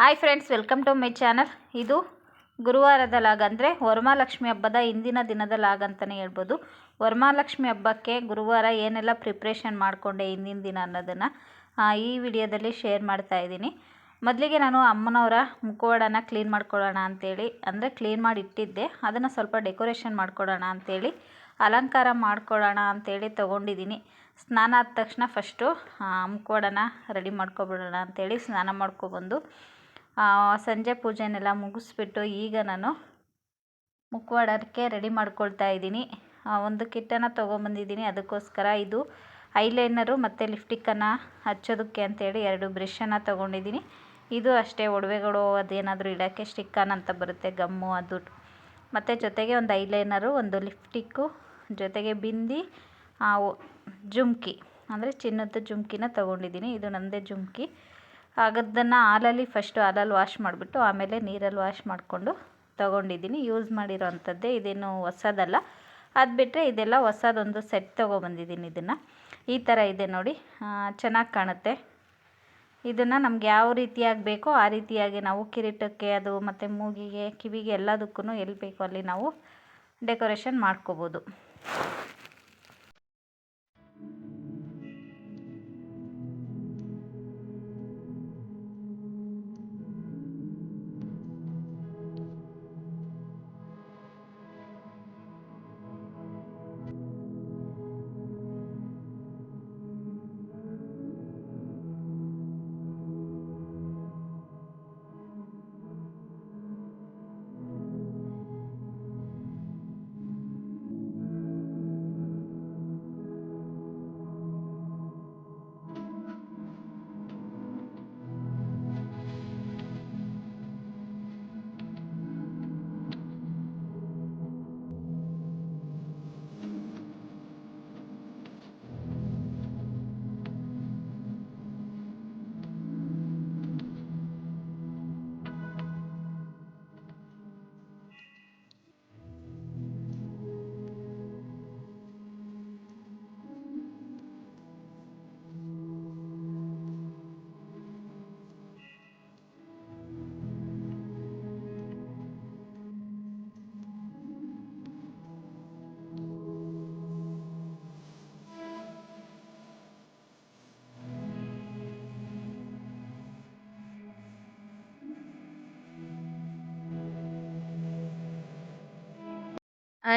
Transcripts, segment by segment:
Hi friends, welcome to my channel. ಇದು ಗುರುವಾರದ log ಅಂದರೆ ವರಮಹಾಲಕ್ಷ್ಮಿ ಹಬ್ಬದ ಇಂದಿನ ದಿನದ ಲಾಗ್ ಅಂತಲೇ ಹೇಳ್ಬೋದು. ವರಮಹಾಲಕ್ಷ್ಮಿ ಹಬ್ಬಕ್ಕೆ ಗುರುವಾರ ಏನೆಲ್ಲ ಪ್ರಿಪ್ರೇಷನ್ ಮಾಡಿಕೊಂಡೆ ಹಿಂದಿನ ದಿನ ಅನ್ನೋದನ್ನು ಈ ವಿಡಿಯೋದಲ್ಲಿ ಶೇರ್ ಮಾಡ್ತಾ ಇದ್ದೀನಿ. ಮೊದಲಿಗೆ ನಾನು ಅಮ್ಮನವರ ಮುಖವಾಡನ ಕ್ಲೀನ್ ಮಾಡ್ಕೊಳ್ಳೋಣ ಅಂಥೇಳಿ ಅಂದರೆ ಕ್ಲೀನ್ ಮಾಡಿ ಇಟ್ಟಿದ್ದೆ. ಅದನ್ನು ಸ್ವಲ್ಪ ಡೆಕೋರೇಷನ್ ಮಾಡ್ಕೊಳ್ಳೋಣ ಅಂಥೇಳಿ ಅಲಂಕಾರ ಮಾಡ್ಕೊಳ್ಳೋಣ ಅಂಥೇಳಿ ತೊಗೊಂಡಿದ್ದೀನಿ. ಸ್ನಾನ ಆದ ತಕ್ಷಣ ಫಸ್ಟು ಮುಖವಾಡನ ರೆಡಿ ಮಾಡ್ಕೊಬಿಡೋಣ ಅಂಥೇಳಿ ಸ್ನಾನ ಮಾಡ್ಕೊಬಂದು ಸಂಜೆ ಪೂಜೆನೆಲ್ಲ ಮುಗಿಸ್ಬಿಟ್ಟು ಈಗ ನಾನು ಮುಖವಾಡಕ್ಕೆ ರೆಡಿ ಮಾಡ್ಕೊಳ್ತಾ ಇದ್ದೀನಿ. ಒಂದು ಕಿಟ್ಟನ್ನು ತೊಗೊಂಬಂದಿದ್ದೀನಿ. ಅದಕ್ಕೋಸ್ಕರ ಇದು ಐಲೈನರು ಮತ್ತು ಲಿಫ್ಟಿಕ್ಕನ್ನು ಹಚ್ಚೋದಕ್ಕೆ ಅಂತೇಳಿ ಎರಡು ಬ್ರಷನ್ನು ತೊಗೊಂಡಿದ್ದೀನಿ. ಇದು ಅಷ್ಟೇ, ಒಡವೆಗಳು ಅದೇನಾದರೂ ಇಡೋಕ್ಕೆ ಸ್ಟಿಕ್ಕನ್ ಅಂತ ಬರುತ್ತೆ, ಗಮ್ಮು ಅದು. ಮತ್ತು ಜೊತೆಗೆ ಒಂದು ಐಲೈನರು, ಒಂದು ಲಿಪ್ಟಿಕ್ಕು ಜೊತೆಗೆ ಬಿಂದಿ ಜುಮ್ಕಿ. ಅಂದರೆ ಚಿನ್ನದ ಜುಮ್ಕಿನ ತೊಗೊಂಡಿದ್ದೀನಿ. ಇದು ನನ್ನದೇ ಜುಮ್ಕಿ. ಅದನ್ನು ಹಾಲಲ್ಲಿ ಫಸ್ಟು ಹಾಲಲ್ಲಿ ವಾಶ್ ಮಾಡಿಬಿಟ್ಟು ಆಮೇಲೆ ನೀರಲ್ಲಿ ವಾಶ್ ಮಾಡಿಕೊಂಡು ತೊಗೊಂಡಿದ್ದೀನಿ. ಯೂಸ್ ಮಾಡಿರೋ ಅಂಥದ್ದೇ ಇದೇನು ಹೊಸದಲ್ಲ. ಅದು ಬಿಟ್ಟರೆ ಇದೆಲ್ಲ ಹೊಸದೊಂದು ಸೆಟ್ ತೊಗೊಬಂದಿದ್ದೀನಿ ಇದನ್ನು. ಈ ಥರ ಇದೆ ನೋಡಿ. ಚೆನ್ನಾಗಿ ಕಾಣುತ್ತೆ. ಇದನ್ನು ನಮ್ಗೆ ಯಾವ ರೀತಿಯಾಗಿ ಬೇಕೋ ಆ ರೀತಿಯಾಗಿ ನಾವು ಕಿರೀಟಕ್ಕೆ ಅದು ಮತ್ತು ಮೂಗಿಗೆ ಕಿವಿಗೆ ಎಲ್ಲದಕ್ಕೂ ಎಲ್ಲಿ ಬೇಕೋ ಅಲ್ಲಿ ನಾವು ಡೆಕೋರೇಷನ್ ಮಾಡ್ಕೋಬೋದು.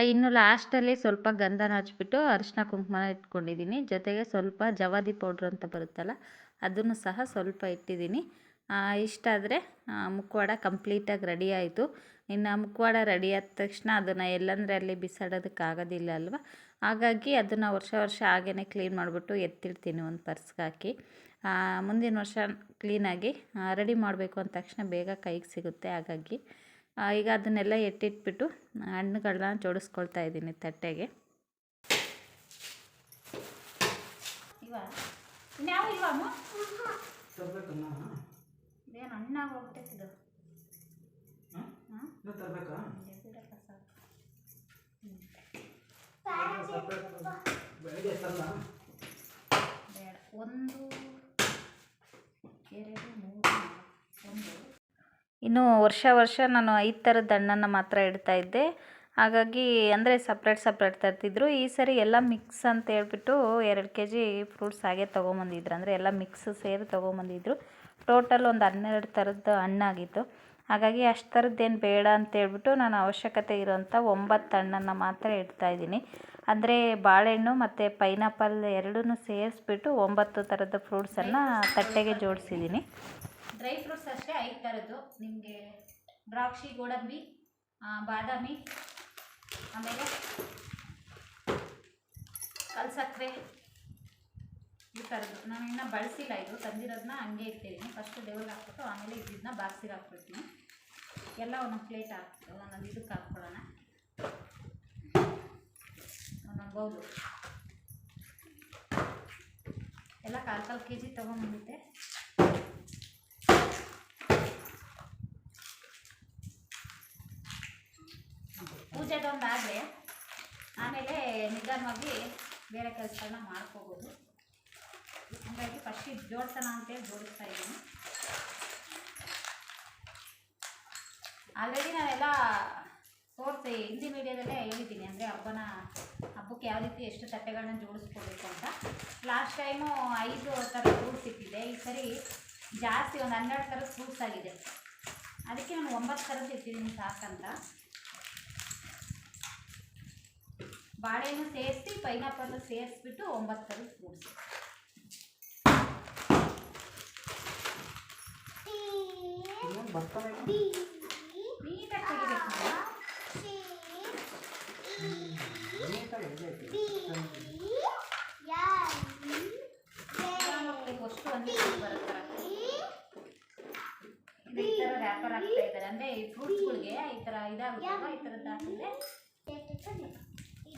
ಇನ್ನು ಲಾಸ್ಟಲ್ಲಿ ಸ್ವಲ್ಪ ಗಂಧನ ಹಚ್ಬಿಟ್ಟು ಅರಿಶಿನ ಕುಂಕುಮ ಇಟ್ಕೊಂಡಿದ್ದೀನಿ. ಜೊತೆಗೆ ಸ್ವಲ್ಪ ಜವಾದಿ ಪೌಡ್ರ್ ಅಂತ ಬರುತ್ತಲ್ಲ, ಅದನ್ನು ಸಹ ಸ್ವಲ್ಪ ಇಟ್ಟಿದ್ದೀನಿ. ಇಷ್ಟಾದರೆ ಮುಖವಾಡ ಕಂಪ್ಲೀಟಾಗಿ ರೆಡಿ ಆಯಿತು. ಇನ್ನು ಮುಖವಾಡ ರೆಡಿ ಆದ ತಕ್ಷಣ ಅದನ್ನು ಎಲ್ಲಂದರೆ ಅಲ್ಲಿ ಬಿಸಾಡೋದಕ್ಕಾಗೋದಿಲ್ಲ ಅಲ್ವ? ಹಾಗಾಗಿ ಅದನ್ನು ವರ್ಷ ವರ್ಷ ಹಾಗೆಯೇ ಕ್ಲೀನ್ ಮಾಡಿಬಿಟ್ಟು ಎತ್ತಿಡ್ತೀನಿ ಒಂದು ಪರ್ಸ್ಗೆ ಹಾಕಿ. ಮುಂದಿನ ವರ್ಷ ಕ್ಲೀನಾಗಿ ರೆಡಿ ಮಾಡಬೇಕು ಅಂದ ತಕ್ಷಣ ಬೇಗ ಕೈಗೆ ಸಿಗುತ್ತೆ ಹಾಗಾಗಿ. ಈಗ ಅದನ್ನೆಲ್ಲ ಎಟ್ಟಿಟ್ಬಿಟ್ಟು ಹಣ್ಣುಗಳನ್ನ ಜೋಡಿಸ್ಕೊಳ್ತಾ ಇದ್ದೀನಿ ತಟ್ಟೆಗೆ. ಒಂದು ಎರಡು ಮೂರು ಒಂದು. ಇನ್ನು ವರ್ಷ ವರ್ಷ ನಾನು ಐದು ಥರದ ಹಣ್ಣನ್ನು ಮಾತ್ರ ಇಡ್ತಾ ಇದ್ದೆ. ಹಾಗಾಗಿ ಅಂದರೆ ಸಪ್ರೇಟ್ ಸಪ್ರೇಟ್ ತರ್ತಿದ್ರು. ಈ ಸರಿ ಎಲ್ಲ ಮಿಕ್ಸ್ ಅಂತ ಹೇಳ್ಬಿಟ್ಟು ಎರಡು ಕೆ ಜಿ ಫ್ರೂಟ್ಸ್ ಹಾಗೆ ತೊಗೊಂಬಂದಿದ್ರು. ಅಂದರೆ ಎಲ್ಲ ಮಿಕ್ಸ್ ಸೇರಿ ತೊಗೊಂಬಂದಿದ್ರು. ಟೋಟಲ್ ಒಂದು ಹನ್ನೆರಡು ಥರದ ಹಣ್ಣಾಗಿತ್ತು. ಹಾಗಾಗಿ ಅಷ್ಟು ಥರದ್ದೇನು ಬೇಡ ಅಂತ ಹೇಳ್ಬಿಟ್ಟು ನಾನು ಅವಶ್ಯಕತೆ ಇರೋಂಥ ಒಂಬತ್ತು ಹಣ್ಣನ್ನು ಮಾತ್ರ ಇಡ್ತಾ ಇದ್ದೀನಿ. ಅಂದರೆ ಬಾಳೆಹಣ್ಣು ಮತ್ತು ಪೈನಾಪಲ್ ಎರಡೂ ಸೇರಿಸ್ಬಿಟ್ಟು ಒಂಬತ್ತು ಥರದ ಫ್ರೂಟ್ಸನ್ನು ತಟ್ಟೆಗೆ ಜೋಡಿಸಿದ್ದೀನಿ. ಡ್ರೈ ಫ್ರೂಟ್ಸ್ ಅಷ್ಟೇ ಐದು ಥರದ್ದು ನಿಮಗೆ ದ್ರಾಕ್ಷಿ, ಗೋಡಂಬಿ ಬಾದಾಮಿ, ಆಮೇಲೆ ಕಲ್ಸಕ್ಕರೆ ಈ ಥರದ್ದು ನಾನು ಇನ್ನೂ ಬಳಸಿಲ್ಲ ಇದು. ತಂದಿರೋದನ್ನ ಹಂಗೆ ಇಟ್ಟಿದ್ದೀನಿ. ಫಸ್ಟು ದೇವ್ರಿಗೆ ಹಾಕ್ಬಿಟ್ಟು ಆಮೇಲೆ ಇದನ್ನ ಬಾಕ್ಸಿಗೆ ಹಾಕ್ಬಿಡ್ತೀನಿ. ಎಲ್ಲ ಒಂದೊಂದು ಪ್ಲೇಟ್ ಹಾಕ್ಬಿಟ್ಟು, ಒಂದೊಂದು ಇದಕ್ಕೆ ಹಾಕ್ಕೊಳ್ಳೋಣ ಒಂದೊಂದು ಬೌಲು ಎಲ್ಲ ಕಾಲು ಕಾಲು ಕೆ ಜಿ ತೊಗೊಂಬಂದಿದ್ದೆ ಪೂಜೆದೊಂದು ಆದರೆ ಆಮೇಲೆ ನಿಧಾನವಾಗಿ ಬೇರೆ ಕೆಲಸಗಳನ್ನ ಮಾಡ್ಕೋಬೋದು. ಹಾಗಾಗಿ ಫಸ್ಟ್ ಇದು ಅಂತೇಳಿ ಜೋಡಿಸ್ತಾ ಇದ್ದೀನಿ. ಆಲ್ರೆಡಿ ನಾನೆಲ್ಲ ತೋರಿಸಿ, ಹಿಂದಿ ಮೀಡಿಯಾದಲ್ಲೇ ಹೇಳಿದ್ದೀನಿ. ಅಂದರೆ ಹಬ್ಬನ, ಹಬ್ಬಕ್ಕೆ ಯಾವ ರೀತಿ ಎಷ್ಟು ತಟ್ಟೆಗಳನ್ನ ಜೋಡಿಸ್ಕೋಬೇಕು ಅಂತ. ಲಾಸ್ಟ್ ಟೈಮು ಐದು ಥರ ಫ್ರೂಟ್ಸ್ ಇಟ್ಟಿದ್ದೆ. ಈ ಸರಿ ಜಾಸ್ತಿ ಒಂದು ಹನ್ನೆರಡು ಥರದ ಫ್ರೂಟ್ಸ್ ಆಗಿದೆ. ಅದಕ್ಕೆ ನಾನು ಒಂಬತ್ತು ಥರದ್ದು ಇಟ್ಟಿದ್ದೀನಿ ಸಾಕಂತ. ಬಾಳೆಹಣ್ಣು ಸೇರಿಸಿ ಪೈನಾಪಲ್ ಸೇರಿಸ್ಬಿಟ್ಟು ಒಂಬತ್ತು ಕಡೆ ಕೂಡಿಸಿ ಅಷ್ಟು ಒಂದು ಬರುತ್ತಾರೆ ಬರೋ ಈ ಥರ ವ್ಯಾಪಾರ ಆಗ್ತಾ ಇದ್ದಾರೆ ಅಂದರೆ ಈ ಫ್ರೂಟ್ಸ್ಗಳಿಗೆ ಈ ಥರ ಇದಾಗುತ್ತೆ ಈ ಥರದ್ದು ಹಾಕಿದ್ರೆ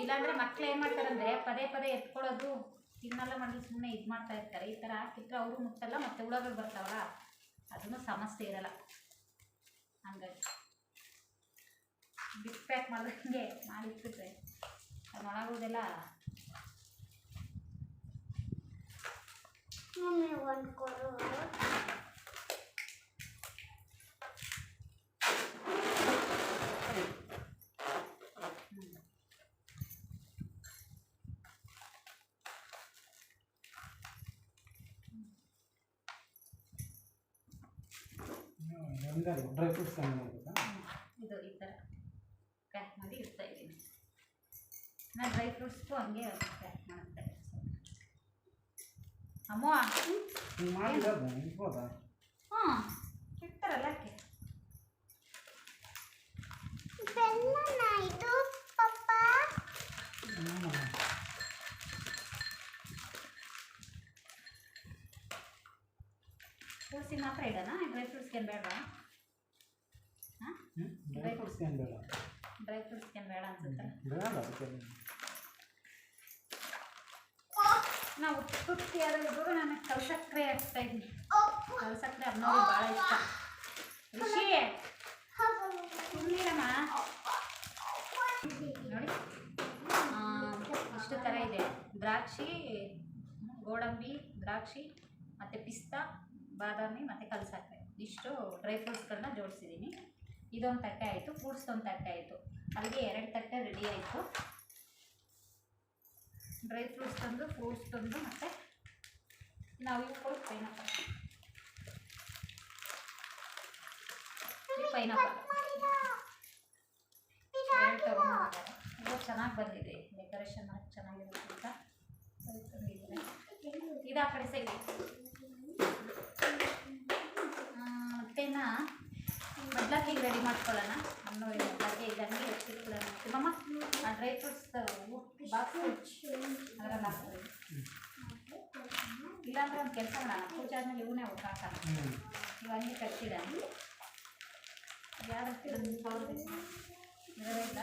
ಇಲ್ಲಾಂದ್ರೆ ಮಕ್ಳು ಏನು ಮಾಡ್ತಾರಂದ್ರೆ ಪದೇ ಪದೇ ಎತ್ಕೊಳ್ಳೋದು ತಿನ್ನಲ್ಲ ಮಾಡಿ ಸುಮ್ಮನೆ ಇದು ಮಾಡ್ತಾ ಇರ್ತಾರೆ. ಈ ಥರ ಹಾಕಿದ್ರೆ ಅವರು ಮುಟ್ಟಲ್ಲ, ಮತ್ತೆ ಹುಳಗಳು ಬರ್ತಾವಲ್ಲ, ಅದನ್ನು ಸಮಸ್ಯೆ ಇರಲ್ಲ. ಹಂಗಾಗಿ ಬಿಗ್ ಪ್ಯಾಕ್ ಮಾಡಿದಂಗೆ ಮಾಡಿಟ್ಬಿಟ್ರೆ ಒಳಗೋದೆಲ್ಲ ಮಮ್ಮಿ ಒಂದು ಕೊಡು. ಡ್ರೈ ಫ್ರೂಟ್ಸ್ ಇದು ಈ ಥರ ಪ್ಯಾಕ್ ಮಾಡಿ ಇಡ್ತಾ ಇದ್ದೀನಿ. ನಾನು ಡ್ರೈ ಫ್ರೂಟ್ಸ್ಗೂ ಹಂಗೆ ಪ್ಯಾಕ್ ಮಾಡ್ತಾ ಇದ್ದೀನಿ. ಅಮ್ಮ ಹಾಂ ಇಡ್ತಾರಲ್ಲ ಪಪ್ಪ. ಹ್ಞೂ ಮಾತ್ರ ಇಡೋಣ ಡ್ರೈ ಫ್ರೂಟ್ಸ್ಗೆ ಏನು ಬೇಡ ಹಾಂ ಹ್ಞೂ ಡ್ರೈ ಫ್ರೂಟ್ಸ್ ಏನು ಬೇಡ? ಡ್ರೈ ಫ್ರೂಟ್ಸ್ ಏನು ಬೇಡ ಅನ್ಸುತ್ತೆ? ಬೇಡ ಅದಕ್ಕೆ ನಾವು ತುಟ್ಟಿ ಆದಾಗ ನಾನು ಕಲ್ಸಕ್ರೆ ಹಾಕ್ತಾ ಇದ್ದೀನಿ. ಕಲ್ಸಕ್ರೆ ಅದನ್ನ ಭಾಳ ಇಷ್ಟ. ರಿಷಿ ಸುಮ್ಮನಿರಮ್ಮ ನೋಡಿ. ಇಷ್ಟು ಥರ ಇದೆ. ದ್ರಾಕ್ಷಿ ಗೋಡಂಬಿ ದ್ರಾಕ್ಷಿ ಮತ್ತು ಪಿಸ್ತಾ ಬಾದಾಮಿ ಮತ್ತು ಕಲ್ಸಕ್ರೆ. ಇಷ್ಟು ಡ್ರೈ ಫ್ರೂಟ್ಸ್ಗಳನ್ನ ಜೋಡಿಸಿದ್ದೀನಿ. ಇದೊಂದು ತಟ್ಟೆ ಆಯಿತು ಕೂಡಿಸ್ದೊಂದು ತಟ್ಟೆ ಆಯಿತು. ಅಲ್ಲಿಗೆ ಎರಡು ತಟ್ಟೆ ರೆಡಿ ಆಯಿತು. ಡ್ರೈ ಫ್ರೂಟ್ಸ್ ತಂದು ಫ್ರೂಟ್ಸ್ ತಂದು ಮತ್ತು ನಾವು ಇವು ಕೊಡು ಪೈನಾಪಲ್ ಪೈನಾಪಲ್ ಎರಡು ತಗೊಂಡಿದ್ದಾರೆ ಇದು ಚೆನ್ನಾಗಿ ಬಂದಿದೆ. ಡೆಕೋರೇಷನ್ ಅಂತ. ಇದು ಆ ಕಡೆ ಸೈಡ್ ಬಡ್ಲಾಕಿಗೆ ರೆಡಿ ಮಾಡ್ಕೊಳ್ಳೋಣ. ಅನ್ನೋ ಬಗ್ಗೆ ಇದಂಗೆ ಎತ್ತಿಟ್ಕೊಳ್ಳೋಣ. ಮಮ್ಮ ಆ ಡ್ರೈ ಫ್ರೂಟ್ಸ್ ಬಾಕ್ಸ್, ಅದರಲ್ಲಿ ಹಾಕ್ತೀವಿ ಇಲ್ಲಾಂದ್ರೆ ಒಂದು ಕೆಲಸ ಮಾಡೋಣ. ಪೂಜೆ ಆದ್ಮೇಲೆ ಇವನೇ ಅವ್ರು ಹಾಕೋಣ ಇವನ್ನೇ ಇಲ್ಲ?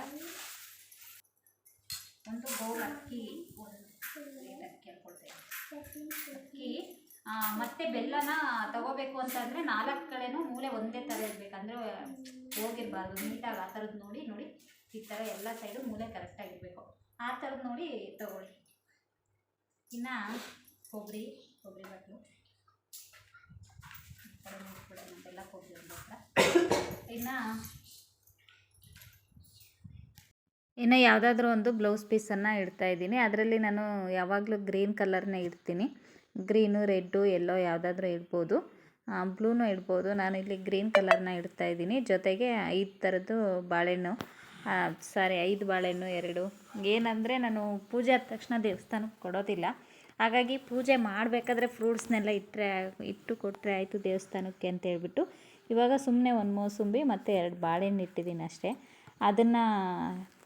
ಒಂದು ಬೌಲ್ ಅಕ್ಕಿ, ಒಂದು ಅಕ್ಕಿ ಹಾಕ್ಕೊಳ್ತೇವೆ ಅಕ್ಕಿ ಮತ್ತೆ ಬೆಲ್ಲನ ತಗೋಬೇಕು ಅಂತಂದರೆ ನಾಲ್ಕು ಕಡೆನೂ ಮೂಲೆ ಒಂದೇ ಥರ ಇರಬೇಕು. ಅಂದ್ರೆ ಹೋಗಿರಬಾರ್ದು, ನೀಟಾಗಿ ಆ ಥರದ್ದು ನೋಡಿ ನೋಡಿ ಈ ಥರ ಎಲ್ಲ ಸೈಡು ಮೂಲೆ ಕರೆಕ್ಟಾಗಿರಬೇಕು ಆ ಥರದ್ ನೋಡಿ ತಗೊಳ್ಳಿ. ಇನ್ನು ಕೊಬ್ಬರಿ ಕೊಬ್ಬರಿ ಮುಟ್ಬಿಡೋಣ ಅಂತೆಲ್ಲ ಕೊಬ್ಬರಿ ಇನ್ನು ಇನ್ನು ಯಾವುದಾದ್ರೂ ಒಂದು ಬ್ಲೌಸ್ ಪೀಸನ್ನು ಇಡ್ತಾ ಇದ್ದೀನಿ. ಅದರಲ್ಲಿ ನಾನು ಯಾವಾಗಲೂ ಗ್ರೀನ್ ಕಲರ್ನೇ ಇಡ್ತೀನಿ. ಗ್ರೀನು, ರೆಡ್ಡು, ಎಲ್ಲೋ ಯಾವುದಾದ್ರೂ ಇಡ್ಬೋದು. ಬ್ಲೂನು ಇಡ್ಬೋದು. ಇಲ್ಲಿ ಗ್ರೀನ್ ಕಲರ್ನ ಇಡ್ತಾ ಇದ್ದೀನಿ. ಜೊತೆಗೆ ಐದು ಥರದ್ದು ಬಾಳೆಹಣ್ಣು. ಸಾರಿ, ಐದು ಬಾಳೆಹಣ್ಣು, ಎರಡು. ಏನಂದರೆ ನಾನು ಪೂಜೆ ಆದ ತಕ್ಷಣ ದೇವಸ್ಥಾನಕ್ಕೆ ಕೊಡೋದಿಲ್ಲ. ಹಾಗಾಗಿ ಪೂಜೆ ಮಾಡಬೇಕಾದ್ರೆ ಫ್ರೂಟ್ಸ್ನೆಲ್ಲ ಇಟ್ಟರೆ ಇಟ್ಟು ಕೊಟ್ಟರೆ ಆಯಿತು ದೇವಸ್ಥಾನಕ್ಕೆ ಅಂತ ಹೇಳ್ಬಿಟ್ಟು. ಇವಾಗ ಸುಮ್ಮನೆ ಒಂದು ಮೋಸುಂಬಿ ಮತ್ತು ಎರಡು ಬಾಳೆಹಣ್ಣು ಇಟ್ಟಿದ್ದೀನಿ ಅಷ್ಟೇ ಅದನ್ನು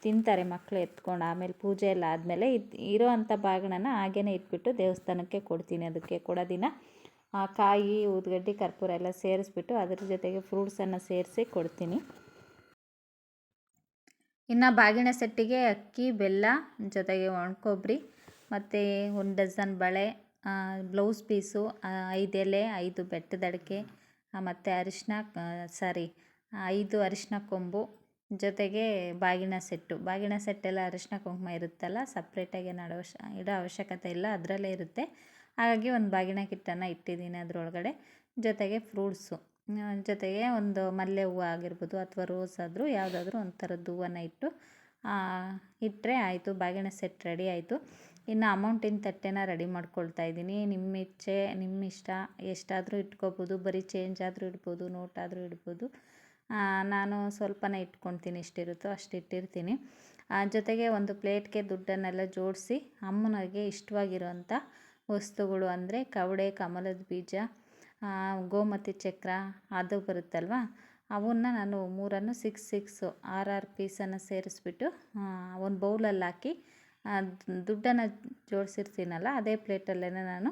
ತಿಂತಾರೆ ಮಕ್ಕಳು ಎತ್ಕೊಂಡು, ಆಮೇಲೆ ಪೂಜೆ ಎಲ್ಲ ಆದಮೇಲೆ ಇದು ಇರೋ ಅಂಥ ಬಾಗಣನ ಹಾಗೇ ಇಟ್ಬಿಟ್ಟು ದೇವಸ್ಥಾನಕ್ಕೆ ಕೊಡ್ತೀನಿ. ಅದಕ್ಕೆ ಕೊಡೋ ದಿನ ಆ ಕಾಯಿ ಊದ್ಗಡ್ಡೆ ಕರ್ಪೂರ ಎಲ್ಲ ಸೇರಿಸ್ಬಿಟ್ಟು ಅದ್ರ ಜೊತೆಗೆ ಫ್ರೂಟ್ಸನ್ನು ಸೇರಿಸಿ ಕೊಡ್ತೀನಿ. ಇನ್ನು ಬಾಗಿನ ಸೆಟ್ಟಿಗೆ ಅಕ್ಕಿ, ಬೆಲ್ಲ, ಜೊತೆಗೆ ಒಣಕೊಬ್ಬರಿ ಮತ್ತು ಒಂದು ಡಜನ್ ಬಳೆ ಬ್ಲೌಸ್ ಪೀಸು ಐದು ಎಲೆ, ಐದು ಬೆಟ್ಟದಡಿಕೆ ಮತ್ತು ಅರಿಶಿನ ಸಾರಿ ಐದು ಅರಿಶಿನ ಕೊಂಬು ಜೊತೆಗೆ ಬಾಗಿನ ಸೆಟ್ಟು. ಬಾಗಿನ ಸೆಟ್ಟೆಲ್ಲ ಅರಿಶಿನ ಕುಂಕುಮ ಇರುತ್ತಲ್ಲ, ಸಪ್ರೇಟಾಗಿ ಏನು ಇಡೋ ಅವಶ್ಯಕತೆ ಇಲ್ಲ, ಅದರಲ್ಲೇ ಇರುತ್ತೆ. ಹಾಗಾಗಿ ಒಂದು ಬಾಗಿನ ಕಿಟ್ಟನ್ನು ಇಟ್ಟಿದ್ದೀನಿ ಅದರೊಳಗಡೆ. ಜೊತೆಗೆ ಫ್ರೂಟ್ಸು. ಜೊತೆಗೆ ಒಂದು ಮಲ್ಲೆ ಹೂವು ಆಗಿರ್ಬೋದು ಅಥವಾ ರೋಸ್ ಆದರೂ ಯಾವುದಾದ್ರೂ ಒಂದು ಥರದ್ದು ಹೂವನ್ನ ಇಟ್ಟು ಇಟ್ಟರೆ ಆಯಿತು, ಬಾಗಿನ ಸೆಟ್ ರೆಡಿ ಆಯಿತು. ಇನ್ನು ಅಮೌಂಟಿನ ತಟ್ಟೆನ ರೆಡಿ ಮಾಡ್ಕೊಳ್ತಾ ಇದ್ದೀನಿ. ನಿಮ್ಮ ಇಚ್ಛೆ ನಿಮ್ಮ ಇಷ್ಟ ಎಷ್ಟಾದರೂ ಇಟ್ಕೋಬೋದು, ಬರೀ ಚೇಂಜ್ ಆದರೂ ಇಡ್ಬೋದು ನೋಟ್ ಆದರೂ ಇಡ್ಬೋದು. ನಾನು ಸ್ವಲ್ಪನೇ ಇಟ್ಕೊಳ್ತೀನಿ ಎಷ್ಟಿರುತ್ತೋ ಅಷ್ಟು ಇಟ್ಟಿರ್ತೀನಿ ಜೊತೆಗೆ ಒಂದು ಪ್ಲೇಟ್ಗೆ ದುಡ್ಡನ್ನೆಲ್ಲ ಜೋಡಿಸಿ ಅಮ್ಮನಿಗೆ ಇಷ್ಟವಾಗಿರುವಂಥ ವಸ್ತುಗಳು ಅಂದರೆ ಕವಡೆ, ಕಮಲದ ಬೀಜ ಗೋಮತಿ ಚಕ್ರ ಅದು ಬರುತ್ತಲ್ವ? ಅವನ್ನ ನಾನು ಮೂರನ್ನು ಸಿಕ್ಸ್ ಸಿಕ್ಸು ಆರು ಆರು ಪೀಸನ್ನು ಸೇರಿಸ್ಬಿಟ್ಟು ಒಂದು ಬೌಲಲ್ಲಿ ಹಾಕಿ ದುಡ್ಡನ್ನು ಜೋಡಿಸಿರ್ತೀನಲ್ಲ ಅದೇ ಪ್ಲೇಟಲ್ಲೇ ನಾನು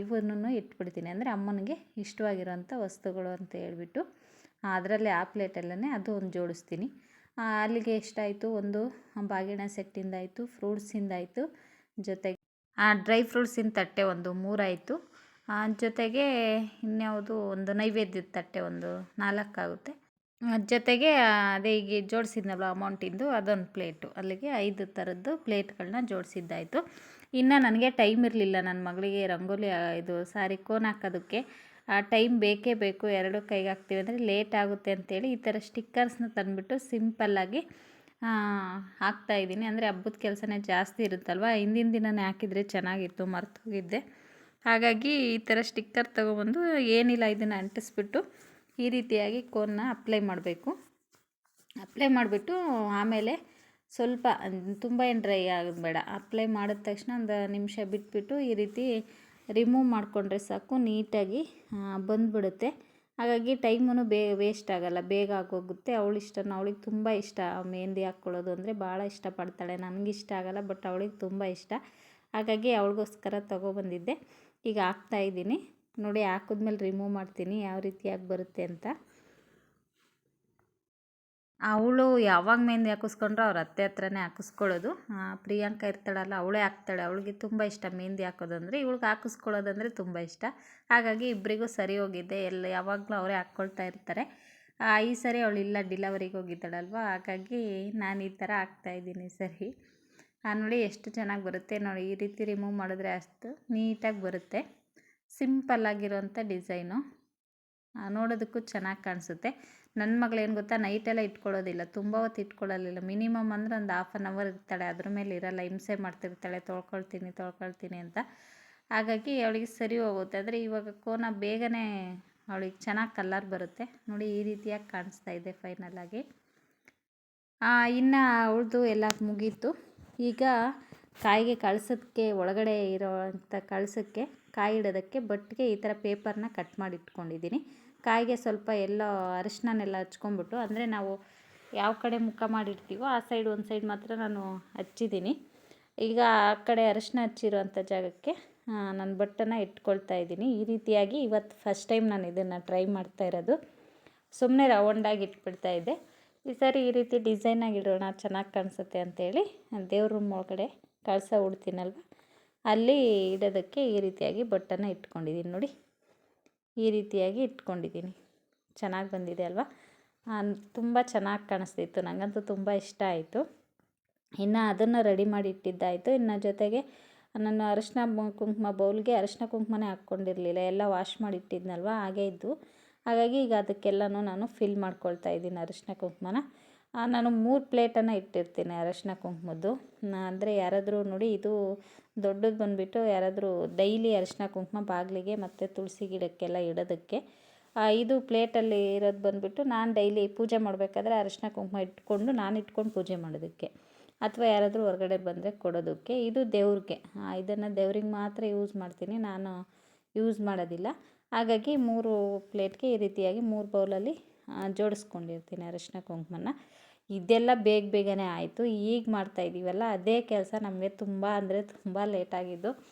ಇವನ್ನೂ ಇಟ್ಬಿಡ್ತೀನಿ. ಅಂದರೆ ಅಮ್ಮನಿಗೆ ಇಷ್ಟವಾಗಿರುವಂಥ ವಸ್ತುಗಳು ಅಂತ ಹೇಳ್ಬಿಟ್ಟು ಅದರಲ್ಲೇ ಆ ಪ್ಲೇಟಲ್ಲೇ ಅದು ಒಂದು ಜೋಡಿಸ್ತೀನಿ. ಅಲ್ಲಿಗೆ ಎಷ್ಟಾಯಿತು? ಒಂದು ಬಾಗಿನ ಸೆಟ್ಟಿಂದಾಯಿತು ಫ್ರೂಟ್ಸಿಂದಾಯಿತು ಜೊತೆಗೆ ಡ್ರೈ ಫ್ರೂಟ್ಸಿನ ತಟ್ಟೆ ಒಂದು ಮೂರಾಯಿತು. ಜೊತೆಗೆ ಇನ್ಯಾವುದು ಒಂದು ನೈವೇದ್ಯದ ತಟ್ಟೆ ಒಂದು ನಾಲ್ಕಾಗುತ್ತೆ ಜೊತೆಗೆ ಅದೇ ಈಗ ಜೋಡಿಸಿದ್ನಲ್ಲ ಅಮೌಂಟಿಂದು ಅದೊಂದು ಪ್ಲೇಟು ಅಲ್ಲಿಗೆ ಐದು ಥರದ್ದು ಪ್ಲೇಟ್ಗಳನ್ನ ಜೋಡಿಸಿದ್ದಾಯಿತು. ಇನ್ನು ನನಗೆ ಟೈಮ್ ಇರಲಿಲ್ಲ ನನ್ನ ಮಗಳಿಗೆ ರಂಗೋಲಿ ಇದು ಸಾರಿ ಕೋನ್ ಹಾಕೋದಕ್ಕೆ. ಟೈಮ್ ಬೇಕೇ ಬೇಕು, ಎರಡು ಕೈಗೆ ಹಾಕ್ತೀವಿ ಅಂದರೆ ಲೇಟ್ ಆಗುತ್ತೆ ಅಂತೇಳಿ ಈ ಥರ ಸ್ಟಿಕ್ಕರ್ಸ್ನ ತಂದುಬಿಟ್ಟು ಸಿಂಪಲ್ಲಾಗಿ ಹಾಕ್ತಾಯಿದ್ದೀನಿ ಅಂದರೆ ಹಬ್ಬದ ಕೆಲಸನೇ ಜಾಸ್ತಿ ಇರುತ್ತಲ್ವ? ಹಿಂದಿನ ದಿನನೇ ಹಾಕಿದರೆ ಚೆನ್ನಾಗಿತ್ತು, ಮರ್ತು ಹೋಗಿದ್ದೆ. ಹಾಗಾಗಿ ಈ ಥರ ಸ್ಟಿಕ್ಕರ್ ತೊಗೊಬಂದು ಏನಿಲ್ಲ ಇದನ್ನು ಅಂಟಿಸ್ಬಿಟ್ಟು ಈ ರೀತಿಯಾಗಿ ಕೋನ್ನ ಅಪ್ಲೈ ಮಾಡಬೇಕು. ಅಪ್ಲೈ ಮಾಡಿಬಿಟ್ಟು ಆಮೇಲೆ ಸ್ವಲ್ಪ, ತುಂಬ ಏನು ಡ್ರೈ ಆಗೋದು ಬೇಡ. ಅಪ್ಲೈ ಮಾಡಿದ ತಕ್ಷಣ ಒಂದು ನಿಮಿಷ ಬಿಟ್ಬಿಟ್ಟು ಈ ರೀತಿ ರಿಮೂವ್ ಮಾಡಿಕೊಂಡ್ರೆ ಸಾಕು, ನೀಟಾಗಿ ಬಂದುಬಿಡುತ್ತೆ. ಹಾಗಾಗಿ ಟೈಮೂ ಬೇ, ವೇಸ್ಟ್ ಆಗೋಲ್ಲ, ಬೇಗ ಆಗೋಗುತ್ತೆ. ಅವಳು ಇಷ್ಟ ಅವಳಿಗೆ ತುಂಬ ಇಷ್ಟ. ಮೆಹಂದಿ ಹಾಕ್ಕೊಳ್ಳೋದು ಅಂದರೆ ಭಾಳ ಇಷ್ಟಪಡ್ತಾಳೆ. ನನಗಿಷ್ಟ ಆಗೋಲ್ಲ, ಬಟ್ ಅವಳಿಗೆ ತುಂಬ ಇಷ್ಟ. ಹಾಗಾಗಿ ಅವಳಿಗೋಸ್ಕರ ತೊಗೊಬಂದಿದ್ದೆ ಈಗ ಹಾಕ್ತಾಯಿದ್ದೀನಿ ನೋಡಿ, ಹಾಕಿದ್ಮೇಲೆ ರಿಮೂವ್ ಮಾಡ್ತೀನಿ, ಯಾವ ರೀತಿಯಾಗಿ ಬರುತ್ತೆ ಅಂತ. ಅವಳು ಯಾವಾಗ ಮೆಹೆಂದಿ ಹಾಕಿಸ್ಕೊಂಡ್ರು ಅವ್ರ ಅತ್ತೆ ಹತ್ರನೇ ಹಾಕಿಸ್ಕೊಳ್ಳೋದು. ಪ್ರಿಯಾಂಕ ಇರ್ತಾಳಲ್ಲ, ಅವಳೇ ಹಾಕ್ತಾಳೆ. ಅವಳಿಗೆ ತುಂಬ ಇಷ್ಟ ಮೆಹೆಂದಿ ಹಾಕೋದಂದರೆ. ಇವಳಿಗೆ ಹಾಕಿಸ್ಕೊಳ್ಳೋದಂದರೆ ತುಂಬ ಇಷ್ಟ. ಹಾಗಾಗಿ ಇಬ್ಬರಿಗೂ ಸರಿ ಹೋಗಿದ್ದೆ ಎಲ್ಲ ಯಾವಾಗಲೂ ಅವರೇ ಹಾಕ್ಕೊಳ್ತಾ ಇರ್ತಾರೆ. ಈ ಸರಿ ಅವಳು ಇಲ್ಲ, ಡಿಲವರಿಗೆ ಹೋಗಿದ್ದಾಳಲ್ವ? ಹಾಗಾಗಿ ನಾನು ಈ ಥರ ಹಾಕ್ತಾಯಿದ್ದೀನಿ ಸರಿ. ನೋಡಿ ಎಷ್ಟು ಚೆನ್ನಾಗಿ ಬರುತ್ತೆ. ನೋಡಿ ಈ ರೀತಿ ರಿಮೂವ್ ಮಾಡಿದ್ರೆ ಅಷ್ಟು ನೀಟಾಗಿ ಬರುತ್ತೆ. ಸಿಂಪಲ್ಲಾಗಿರೋಂಥ ಡಿಸೈನು. ನೋಡೋದಕ್ಕೂ ಚೆನ್ನಾಗಿ ಕಾಣಿಸುತ್ತೆ. ನನ್ನ ಮಗಳು ಏನು ಗೊತ್ತಾ ನೈಟೆಲ್ಲ ಇಟ್ಕೊಳ್ಳೋದಿಲ್ಲ, ತುಂಬ ಹೊತ್ತು ಇಟ್ಕೊಳ್ಳೋದಿಲ್ಲ ಮಿನಿಮಮ್ ಅಂದರೆ ಒಂದು ಹಾಫ್ ಆನ್ ಅವರ್ ಇರ್ತಾಳೆ, ಅದ್ರ ಮೇಲೆ ಇರಲ್ಲ, ಹಿಂಸೆ ಮಾಡ್ತಿರ್ತಾಳೆ, ತೊಳ್ಕೊಳ್ತೀನಿ ತೊಳ್ಕೊಳ್ತೀನಿ ಅಂತ. ಹಾಗಾಗಿ ಅವಳಿಗೆ ಸರಿ ಹೋಗುತ್ತೆ. ಆದರೆ ಇವಾಗ ಕೋನ ಬೇಗನೆ ಅವಳಿಗೆ ಚೆನ್ನಾಗಿ ಕಲ್ಲರ್ ಬರುತ್ತೆ. ನೋಡಿ, ಈ ರೀತಿಯಾಗಿ ಕಾಣಿಸ್ತಾ ಇದೆ ಫೈನಲಾಗಿ ಇನ್ನು ಅವಳದು ಎಲ್ಲ ಮುಗೀತು. ಈಗ ಕಾಯಿಗೆ ಕಳ್ಸೋದಕ್ಕೆ ಒಳಗಡೆ ಇರೋ ಅಂಥ ಕಳ್ಸೋಕ್ಕೆ ಕಾಯಿ ಇಡೋದಕ್ಕೆ ಬಟ್ಟಿಗೆ ಈ ಥರ ಪೇಪರ್ನ ಕಟ್ ಮಾಡಿ ಇಟ್ಕೊಂಡಿದ್ದೀನಿ. ಕಾಯಿಗೆ ಸ್ವಲ್ಪ ಎಲ್ಲೋ ಅರಿಶಿನನೆಲ್ಲ ಹಚ್ಕೊಂಬಿಟ್ಟು ಅಂದರೆ ನಾವು ಯಾವ ಕಡೆ ಮುಖ ಮಾಡಿರ್ತೀವೋ ಆ ಸೈಡ್ ಒಂದು ಸೈಡ್ ಮಾತ್ರ ನಾನು ಹಚ್ಚಿದ್ದೀನಿ. ಈಗ ಆ ಕಡೆ ಅರಿಶಿನ ಹಚ್ಚಿರುವಂಥ ಜಾಗಕ್ಕೆ ನಾನು ಬಟ್ಟನ್ನು ಇಟ್ಕೊಳ್ತಾ ಇದ್ದೀನಿ. ಈ ರೀತಿಯಾಗಿ ಇವತ್ತು ಫಸ್ಟ್ ಟೈಮ್ ನಾನು ಇದನ್ನು ಟ್ರೈ ಮಾಡ್ತಾ ಇರೋದು. ಸುಮ್ಮನೆ ರೌಂಡಾಗಿ ಇಟ್ಬಿಡ್ತಾ ಇದ್ದೆ. ಈ ಸರಿ ಈ ರೀತಿ ಡಿಸೈನಾಗಿ ಇಡೋಣ ಚೆನ್ನಾಗಿ ಕಾಣಿಸುತ್ತೆ ಅಂತೇಳಿ ದೇವ್ರ ರೂಮ್ ಒಳಗಡೆ ಕಳಸ ಉಡ್ತೀನಲ್ವ? ಅಲ್ಲಿ ಇಡೋದಕ್ಕೆ ಈ ರೀತಿಯಾಗಿ ಬಟ್ಟನ್ನು ಇಟ್ಕೊಂಡಿದ್ದೀನಿ ನೋಡಿ. ಈ ರೀತಿಯಾಗಿ ಇಟ್ಕೊಂಡಿದ್ದೀನಿ. ಚೆನ್ನಾಗಿ ಬಂದಿದೆ ಅಲ್ವಾ? ತುಂಬ ಚೆನ್ನಾಗಿ ಕಾಣಿಸ್ತಿತ್ತು. ನನಗಂತೂ ತುಂಬ ಇಷ್ಟ ಆಯಿತು. ಇನ್ನು ಅದನ್ನು ರೆಡಿ ಮಾಡಿ ಇಟ್ಟಿದ್ದಾಯಿತು. ಇನ್ನು ಜೊತೆಗೆ ನಾನು ಅರಿಶಿನ ಕುಂಕುಮ ಬೌಲ್ಗೆ ಅರಿಶಿನ ಕುಂಕುಮನೇ ಹಾಕ್ಕೊಂಡಿರಲಿಲ್ಲ. ಎಲ್ಲ ವಾಶ್ ಮಾಡಿ ಇಟ್ಟಿದ್ನಲ್ವ? ಹಾಗೇ ಇದ್ದು. ಹಾಗಾಗಿ ಈಗ ಅದಕ್ಕೆಲ್ಲನೂ ನಾನು ಫಿಲ್ ಮಾಡ್ಕೊಳ್ತಾ ಇದ್ದೀನಿ ಅರಿಶಿನ ಕುಂಕುಮನ. ನಾನು ಮೂರು ಪ್ಲೇಟನ್ನು ಇಟ್ಟಿರ್ತೀನಿ ಅರಶಿನ ಕುಂಕುಮದ್ದು. ಅಂದರೆ ಯಾರಾದರೂ ನೋಡಿ, ಇದು ದೊಡ್ಡದು ಬಂದುಬಿಟ್ಟು ಯಾರಾದರೂ ಡೈಲಿ ಅರಶಿನ ಕುಂಕುಮ ಬಾಗಿಲಿಗೆ ಮತ್ತು ತುಳಸಿ ಗಿಡಕ್ಕೆಲ್ಲ ಇಡೋದಕ್ಕೆ ಇದು ಪ್ಲೇಟಲ್ಲಿ ಇರೋದು ಬಂದುಬಿಟ್ಟು ನಾನು ಡೈಲಿ ಪೂಜೆ ಮಾಡಬೇಕಾದ್ರೆ ಅರಶಿನ ಕುಂಕುಮ ಇಟ್ಕೊಂಡು ನಾನು ಇಟ್ಕೊಂಡು ಪೂಜೆ ಮಾಡೋದಕ್ಕೆ, ಅಥವಾ ಯಾರಾದರೂ ಹೊರಗಡೆ ಬಂದರೆ ಕೊಡೋದಕ್ಕೆ. ಇದು ದೇವ್ರಿಗೆ. ಇದನ್ನು ದೇವ್ರಿಗೆ ಮಾತ್ರ ಯೂಸ್ ಮಾಡ್ತೀನಿ. ನಾನು ಯೂಸ್ ಮಾಡೋದಿಲ್ಲ. ಹಾಗಾಗಿ ಮೂರು ಪ್ಲೇಟ್ಗೆ ಈ ರೀತಿಯಾಗಿ ಮೂರು ಬೌಲಲ್ಲಿ ಜೋಡಿಸ್ಕೊಂಡಿರ್ತೀನಿ ಅರಶಿನ ಕುಂಕುಮನ. ಇದೆಲ್ಲ ಬೇಗ ಬೇಗನೆ ಆಯಿತು. ಈಗ ಮಾಡ್ತಾ ಇದ್ದೀವಲ್ಲ ಅದೇ ಕೆಲಸ ನಮಗೆ ತುಂಬ ಅಂದರೆ ತುಂಬ ಲೇಟಾಗಿದ್ದು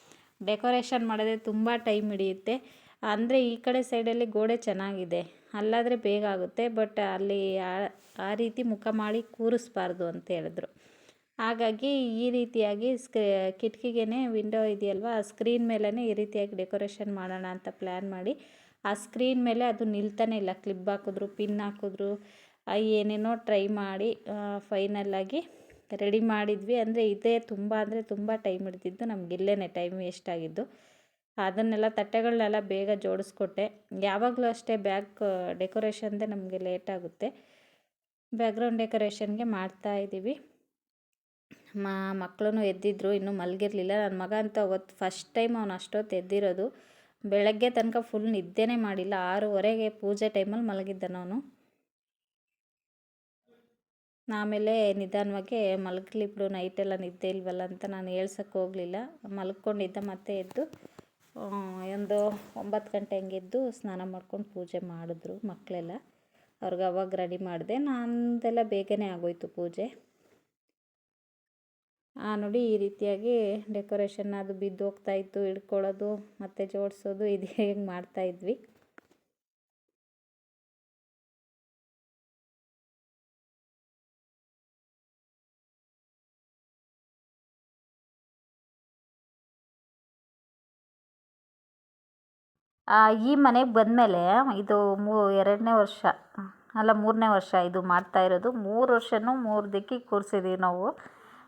ಡೆಕೋರೇಷನ್ ಮಾಡೋದೇ ತುಂಬ ಟೈಮ್ ಹಿಡಿಯುತ್ತೆ. ಅಂದರೆ ಈ ಕಡೆ ಸೈಡಲ್ಲಿ ಗೋಡೆ ಚೆನ್ನಾಗಿದೆ. ಅಲ್ಲಾದರೆ ಬೇಗ ಆಗುತ್ತೆ ಬಟ್ ಅಲ್ಲಿ ಆ- ರೀತಿ ಮುಖ ಮಾಡಿ ಕೂರಿಸ್ಬಾರ್ದು ಅಂತ ಹೇಳಿದ್ರು. ಹಾಗಾಗಿ ಈ ರೀತಿಯಾಗಿ ಸ್ಕ್ರೀ ಕಿಟಕಿಗೆ ವಿಂಡೋ ಇದೆಯಲ್ವ, ಆ ಸ್ಕ್ರೀನ್ ಮೇಲೇ ಈ ರೀತಿಯಾಗಿ ಡೆಕೋರೇಷನ್ ಮಾಡೋಣ ಅಂತ ಪ್ಲ್ಯಾನ್ ಮಾಡಿ, ಆ ಸ್ಕ್ರೀನ್ ಮೇಲೆ ಅದು ನಿಲ್ತಾನೆ ಇಲ್ಲ. ಕ್ಲಿಪ್ ಹಾಕಿದ್ರು ಪಿನ್ ಹಾಕಿದ್ರು ಏನೇನೋ ಟ್ರೈ ಮಾಡಿ ಫೈನಲ್ಲಾಗಿ ರೆಡಿ ಮಾಡಿದ್ವಿ. ಅಂದರೆ ಇದೇ ತುಂಬ, ಅಂದರೆ ತುಂಬ ಟೈಮ್ ಹಿಡ್ದಿದ್ದು. ನಮ್ಗೆ ಇಲ್ಲೇ ಟೈಮ್ ವೇಸ್ಟ್ ಆಗಿದ್ದು. ಅದನ್ನೆಲ್ಲ ತಟ್ಟೆಗಳನ್ನೆಲ್ಲ ಬೇಗ ಜೋಡಿಸ್ಕೊಟ್ಟೆ. ಯಾವಾಗಲೂ ಅಷ್ಟೇ ಬ್ಯಾಗ್ ಡೆಕೋರೇಷನ್ದೇ ನಮಗೆ ಲೇಟ್ ಆಗುತ್ತೆ. ಬ್ಯಾಕ್ಗ್ರೌಂಡ್ ಡೆಕೋರೇಷನ್ಗೆ ಮಾಡ್ತಾ ಇದ್ದೀವಿ. ಮಾ ಮಕ್ಕಳು ಎದ್ದಿದ್ರು, ಇನ್ನೂ ಮಲಗಿರಲಿಲ್ಲ. ನನ್ನ ಮಗ ಅಂತ ಅವತ್ತು ಫಸ್ಟ್ ಟೈಮ್ ಅವನು ಅಷ್ಟೊತ್ತು ಎದ್ದಿರೋದು. ಬೆಳಗ್ಗೆ ತನಕ ಫುಲ್ ನಿದ್ದೆನೇ ಮಾಡಿಲ್ಲ. ಆರೂವರೆಗೆ ಪೂಜೆ ಟೈಮಲ್ಲಿ ಮಲಗಿದ್ದಾನ ಅವನು. ಆಮೇಲೆ ನಿಧಾನವಾಗಿ ಮಲಗಲಿ ಬಿಡು, ನೈಟೆಲ್ಲ ನಿದ್ದೆ ಇಲ್ವಲ್ಲ ಅಂತ ನಾನು ಹೇಳ್ಸಕ್ಕೆ ಹೋಗಲಿಲ್ಲ. ಮಲ್ಕೊಂಡಿದ್ದ ಮತ್ತೆ ಎದ್ದು ಒಂದು ಒಂಬತ್ತು ಗಂಟೆ ಹಂಗೆ ಸ್ನಾನ ಮಾಡ್ಕೊಂಡು ಪೂಜೆ ಮಾಡಿದ್ರು ಮಕ್ಕಳೆಲ್ಲ. ಅವ್ರಿಗೆ ಅವಾಗ ರೆಡಿ ಮಾಡಿದೆ. ನಂದೆಲ್ಲ ಬೇಗನೆ ಆಗೋಯ್ತು ಪೂಜೆ. ಆ, ನೋಡಿ ಈ ರೀತಿಯಾಗಿ ಡೆಕೋರೇಷನ್ ಅದು ಬಿದ್ದು ಹೋಗ್ತಾಯಿತ್ತು ಹಿಡ್ಕೊಳ್ಳೋದು, ಮತ್ತು ಜೋಡಿಸೋದು, ಇದು ಹೇಗೆ ಮಾಡ್ತಾ ಈ ಮನೆಗೆ ಬಂದಮೇಲೆ ಇದು ಮೂ, ಎರಡನೇ ವರ್ಷ, ಅಲ್ಲ ಮೂರನೇ ವರ್ಷ ಇದು ಮಾಡ್ತಾ ಇರೋದು. ಮೂರು ವರ್ಷನೂ ಮೂರು ದಿಕ್ಕಿಗೆ ಕೂರಿಸಿದ್ದೀವಿ ನಾವು.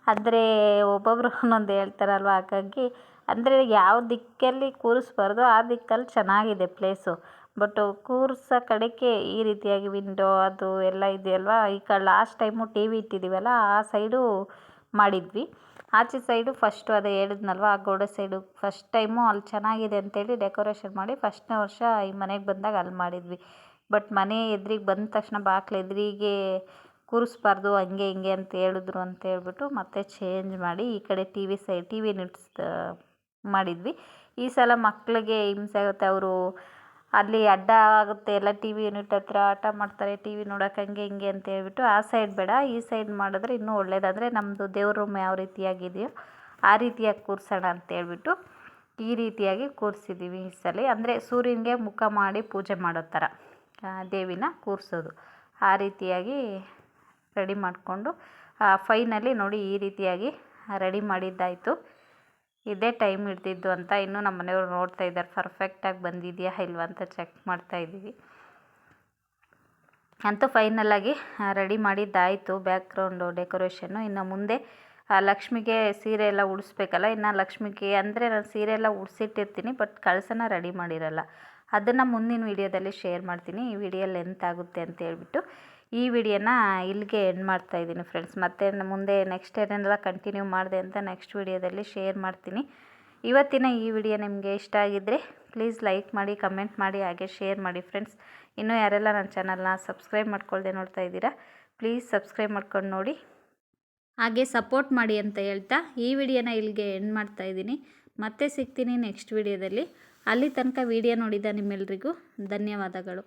ಅಂದರೆ ಒಬ್ಬೊಬ್ರು ಒಂದೊಂದು ಹೇಳ್ತಾರಲ್ವ ಹಾಗಾಗಿ, ಅಂದರೆ ಯಾವ ದಿಕ್ಕಲ್ಲಿ ಕೂರಿಸ್ಬಾರ್ದು ಆ ದಿಕ್ಕಲ್ಲಿ ಚೆನ್ನಾಗಿದೆ ಪ್ಲೇಸು ಬಟ್ ಕೂರ್ಸೋ ಕಡೆಗೆ ಈ ರೀತಿಯಾಗಿ ವಿಂಡೋ ಅದು ಎಲ್ಲ ಇದೆಯಲ್ವ? ಈ ಕಡೆ ಲಾಸ್ಟ್ ಟೈಮು ಟಿ ವಿ ಇಟ್ಟಿದ್ದೀವಲ್ಲ ಆ ಸೈಡು ಮಾಡಿದ್ವಿ. ಆಚೆ ಸೈಡು ಫಸ್ಟು ಅದೇ ಹೇಳಿದ್ನಲ್ವ, ಆ ಗೋಡೆ ಸೈಡು ಫಸ್ಟ್ ಟೈಮು ಅಲ್ಲಿ ಚೆನ್ನಾಗಿದೆ ಅಂತೇಳಿ ಡೆಕೋರೇಷನ್ ಮಾಡಿ ಫಸ್ಟ್ನೇ ವರ್ಷ ಈ ಮನೆಗೆ ಬಂದಾಗ ಅಲ್ಲಿ ಮಾಡಿದ್ವಿ. ಬಟ್ ಮನೆ ಎದ್ರಿಗೆ ಬಂದ ತಕ್ಷಣ ಬಾಕ್ಲು ಎದುರಿಗೆ ಕೂರಿಸ್ಬಾರ್ದು, ಹಂಗೆ ಹಿಂಗೆ ಅಂತ ಹೇಳಿದ್ರು ಅಂತ ಹೇಳ್ಬಿಟ್ಟು ಮತ್ತೆ ಚೇಂಜ್ ಮಾಡಿ ಈ ಕಡೆ ಟಿ ವಿ ಸೈ ಟಿ ವಿ ನಿಟ್ಸ್ ಮಾಡಿದ್ವಿ. ಈ ಸಲ ಮಕ್ಕಳಿಗೆ ಹಿಂಸೆ ಆಗುತ್ತೆ, ಅವರು ಅಲ್ಲಿ ಅಡ್ಡ ಆಗುತ್ತೆ. ಎಲ್ಲ ಟಿ ವಿ ಯೂನಿಟ್ ಹತ್ರ ಆಟ ಮಾಡ್ತಾರೆ. ಟಿ ವಿ ನೋಡೋಕೆ ಹಂಗೆ ಹಿಂಗೆ ಅಂತ ಹೇಳ್ಬಿಟ್ಟು ಆ ಸೈಡ್ ಬೇಡ. ಈ ಸೈಡ್ ಮಾಡಿದ್ರೆ ಇನ್ನೂ ಒಳ್ಳೆಯದಂದರೆ ನಮ್ಮದು ದೇವ್ರ ರೂಮ್ ಯಾವ ರೀತಿಯಾಗಿದೆಯೋ ಆ ರೀತಿಯಾಗಿ ಕೂರಿಸೋಣ ಅಂತ ಹೇಳ್ಬಿಟ್ಟು ಈ ರೀತಿಯಾಗಿ ಕೂರಿಸಿದ್ದೀವಿ ಈ ಸಲ. ಅಂದರೆ ಸೂರ್ಯನಿಗೆ ಮುಖ ಮಾಡಿ ಪೂಜೆ ಮಾಡೋ ಥರ ದೇವಿನ ಕೂರಿಸೋದು. ಆ ರೀತಿಯಾಗಿ ರೆಡಿ ಮಾಡಿಕೊಂಡು ಫೈನಲಿ ನೋಡಿ ಈ ರೀತಿಯಾಗಿ ರೆಡಿ ಮಾಡಿದ್ದಾಯಿತು. ಇದೇ ಟೈಮ್ ಹಿಡ್ದಿದ್ದು ಅಂತ ಇನ್ನೂ ನಮ್ಮ ಮನೆಯವ್ರು ನೋಡ್ತಾ ಇದ್ದಾರೆ. ಪರ್ಫೆಕ್ಟಾಗಿ ಬಂದಿದೆಯಾ ಇಲ್ವಾ ಅಂತ ಚೆಕ್ ಮಾಡ್ತಾ ಇದ್ದೀವಿ. ಅಂತೂ ಫೈನಲಾಗಿ ರೆಡಿ ಮಾಡಿದ್ದಾಯಿತು ಬ್ಯಾಕ್ಗ್ರೌಂಡು ಡೆಕೋರೇಷನ್ನು ಇನ್ನು ಮುಂದೆ ಲಕ್ಷ್ಮಿಗೆ ಸೀರೆ ಎಲ್ಲ ಉಡಿಸ್ಬೇಕಲ್ಲ, ಇನ್ನು ಲಕ್ಷ್ಮಿಗೆ ಅಂದರೆ ನಾನು ಸೀರೆ ಎಲ್ಲ ಉಡಿಸಿಟ್ಟಿರ್ತೀನಿ ಬಟ್ ಕಳಸನ ರೆಡಿ ಮಾಡಿರಲ್ಲ. ಅದನ್ನು ಮುಂದಿನ ವೀಡಿಯೋದಲ್ಲಿ ಶೇರ್ ಮಾಡ್ತೀನಿ. ಈ ವಿಡಿಯೋ ಲೆಂತ್ ಆಗುತ್ತೆ ಅಂತ ಹೇಳ್ಬಿಟ್ಟು. ಈ ವಿಡಿಯೋನ ಇಲ್ಲಿಗೆ ಎಂಡ್ ಮಾಡ್ತಾ ಇದ್ದೀನಿ ಫ್ರೆಂಡ್ಸ್ ಮತ್ತೆ ಮುಂದೆ ನೆಕ್ಸ್ಟ್ ಏನೆಲ್ಲ ಕಂಟಿನ್ಯೂ ಮಾಡಿದೆ ಅಂತ ನೆಕ್ಸ್ಟ್ ವಿಡಿಯೋದಲ್ಲಿ ಶೇರ್ ಮಾಡ್ತೀನಿ. ಇವತ್ತಿನ ಈ ವಿಡಿಯೋ ನಿಮಗೆ ಇಷ್ಟ ಆಗಿದ್ದರೆ ಪ್ಲೀಸ್ ಲೈಕ್ ಮಾಡಿ ಕಮೆಂಟ್ ಮಾಡಿ, ಹಾಗೆ ಶೇರ್ ಮಾಡಿ ಫ್ರೆಂಡ್ಸ್ ಇನ್ನೂ ಯಾರೆಲ್ಲ ನನ್ನ ಚಾನಲ್ನ ಸಬ್ಸ್ಕ್ರೈಬ್ ಮಾಡ್ಕೊಳ್ಳದೆ ನೋಡ್ತಾ ಇದ್ದೀರಾ ಪ್ಲೀಸ್ ಸಬ್ಸ್ಕ್ರೈಬ್ ಮಾಡ್ಕೊಂಡು ನೋಡಿ. ಹಾಗೆ ಸಪೋರ್ಟ್ ಮಾಡಿ ಅಂತ ಹೇಳ್ತಾ ಈ ವಿಡಿಯೋನ ಇಲ್ಲಿಗೆ ಎಂಡ್ ಮಾಡ್ತಾ ಇದ್ದೀನಿ. ಮತ್ತೆ ಸಿಗ್ತೀನಿ ನೆಕ್ಸ್ಟ್ ವಿಡಿಯೋದಲ್ಲಿ. ಅಲ್ಲಿ ತನಕ ವಿಡಿಯೋ ನೋಡಿದ ನಿಮ್ಮೆಲ್ರಿಗೂ ಧನ್ಯವಾದಗಳು.